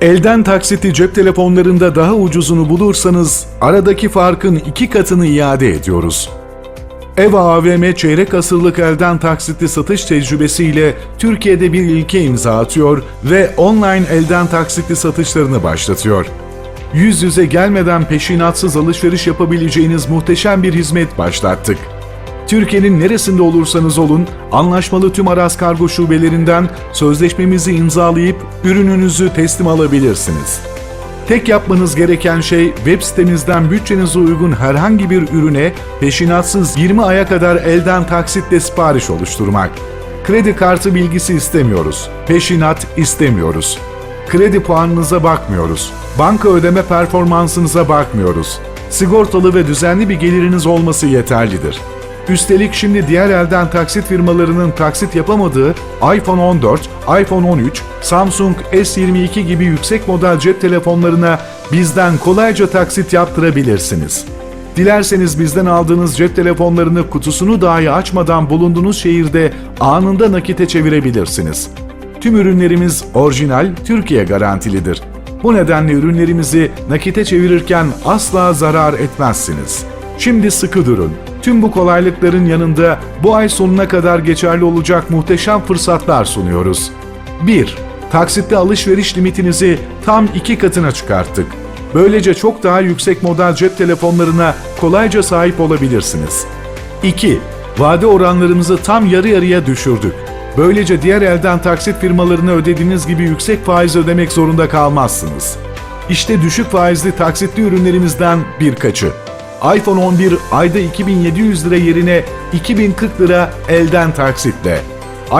Elden taksiti cep telefonlarında daha ucuzunu bulursanız aradaki farkın iki katını iade ediyoruz. EVA AVM çeyrek asırlık elden taksitli satış tecrübesiyle Türkiye'de bir ilke imza atıyor ve online elden taksitli satışlarını başlatıyor. Yüz yüze gelmeden peşinatsız alışveriş yapabileceğiniz muhteşem bir hizmet başlattık. Türkiye'nin neresinde olursanız olun, anlaşmalı tüm Aras Kargo şubelerinden sözleşmemizi imzalayıp ürününüzü teslim alabilirsiniz. Tek yapmanız gereken şey web sitemizden bütçenize uygun herhangi bir ürüne peşinatsız 20 aya kadar elden taksitle sipariş oluşturmak. Kredi kartı bilgisi istemiyoruz. Peşinat istemiyoruz. Kredi puanınıza bakmıyoruz. Banka ödeme performansınıza bakmıyoruz. Sigortalı ve düzenli bir geliriniz olması yeterlidir. Üstelik şimdi diğer elden taksit firmalarının taksit yapamadığı iPhone 14, iPhone 13, Samsung S22 gibi yüksek model cep telefonlarına bizden kolayca taksit yaptırabilirsiniz. Dilerseniz bizden aldığınız cep telefonlarını kutusunu dahi açmadan bulunduğunuz şehirde anında nakite çevirebilirsiniz. Tüm ürünlerimiz orijinal, Türkiye garantilidir. Bu nedenle ürünlerimizi nakite çevirirken asla zarar etmezsiniz. Şimdi sıkı durun. Tüm bu kolaylıkların yanında bu ay sonuna kadar geçerli olacak muhteşem fırsatlar sunuyoruz. 1. Taksitle alışveriş limitinizi tam iki katına çıkarttık. Böylece çok daha yüksek model cep telefonlarına kolayca sahip olabilirsiniz. 2. Vade oranlarımızı tam yarı yarıya düşürdük. Böylece diğer elden taksit firmalarına ödediğiniz gibi yüksek faiz ödemek zorunda kalmazsınız. İşte düşük faizli taksitli ürünlerimizden birkaçı. iPhone 11 ayda 2700 lira yerine 2040 lira elden taksitle.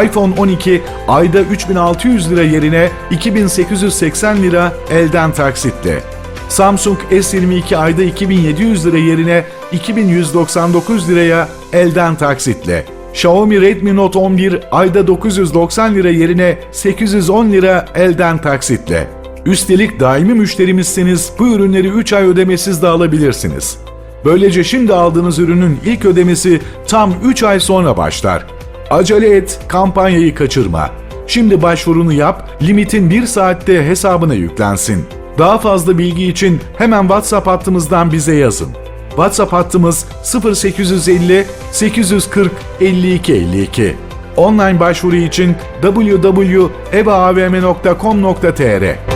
iPhone 12 ayda 3600 lira yerine 2880 lira elden taksitle. Samsung S22 ayda 2700 lira yerine 2199 liraya elden taksitle. Xiaomi Redmi Note 11 ayda 990 lira yerine 810 lira elden taksitle. Üstelik daimi müşterimizseniz bu ürünleri 3 ay ödemesiz de alabilirsiniz. Böylece şimdi aldığınız ürünün ilk ödemesi tam 3 ay sonra başlar. Acele et, kampanyayı kaçırma. Şimdi başvurunu yap, limitin 1 saatte hesabına yüklensin. Daha fazla bilgi için hemen WhatsApp hattımızdan bize yazın. WhatsApp hattımız 0850 840 52 52. Online başvuru için www.ebaavm.com.tr